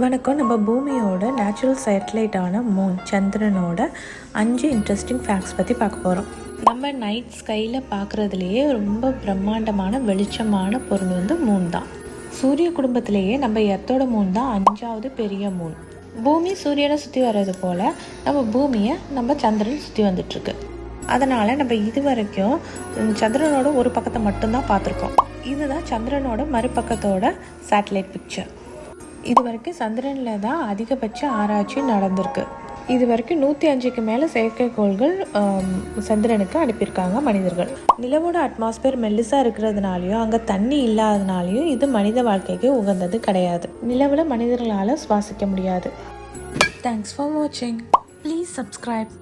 வணக்கம். நம்ம பூமியோட நேச்சுரல் சேட்டலைட்டான மூன் சந்திரனோட அஞ்சு இன்ட்ரெஸ்டிங் ஃபேக்ட்ஸ் பற்றி பார்க்க போகிறோம் நம்ம நைட் ஸ்கையில் பார்க்குறதுலையே ரொம்ப பிரம்மாண்டமான வெளிச்சமான பொருள் வந்து மூன் தான். சூரிய குடும்பத்திலேயே நம்ம எர்த்தோட மூன் தான் அஞ்சாவது பெரிய மூன் பூமி சூரியனை சுற்றி வர்றது போல் நம்ம பூமியை நம்ம சந்திரன் சுற்றி வந்துட்டுருக்கு. அதனால் நம்ம இது வரைக்கும் சந்திரனோட ஒரு பக்கத்தை மட்டும்தான் பார்த்துருக்கோம். இதுதான் சந்திரனோட மறுபக்கத்தோட சேட்டலைட் பிக்சர் இது வரைக்கும் சந்திரனில் தான் அதிகபட்ச ஆராய்ச்சி நடந்திருக்கு. இது வரைக்கும் நூற்றி அஞ்சுக்கு மேலே செயற்கைக்கோள்கள் சந்திரனுக்கு அனுப்பியிருக்காங்க மனிதர்கள். நிலவோட அட்மாஸ்பியர் மெல்லிசாக இருக்கிறதுனாலையும் அங்கே தண்ணி இல்லாதனாலையும் இது மனித வாழ்க்கைக்கு உகந்தது கிடையாது. நிலவில் மனிதர்களால் சுவாசிக்க முடியாது. தேங்க்ஸ் ஃபார் வாட்சிங் ப்ளீஸ் சப்ஸ்கிரைப்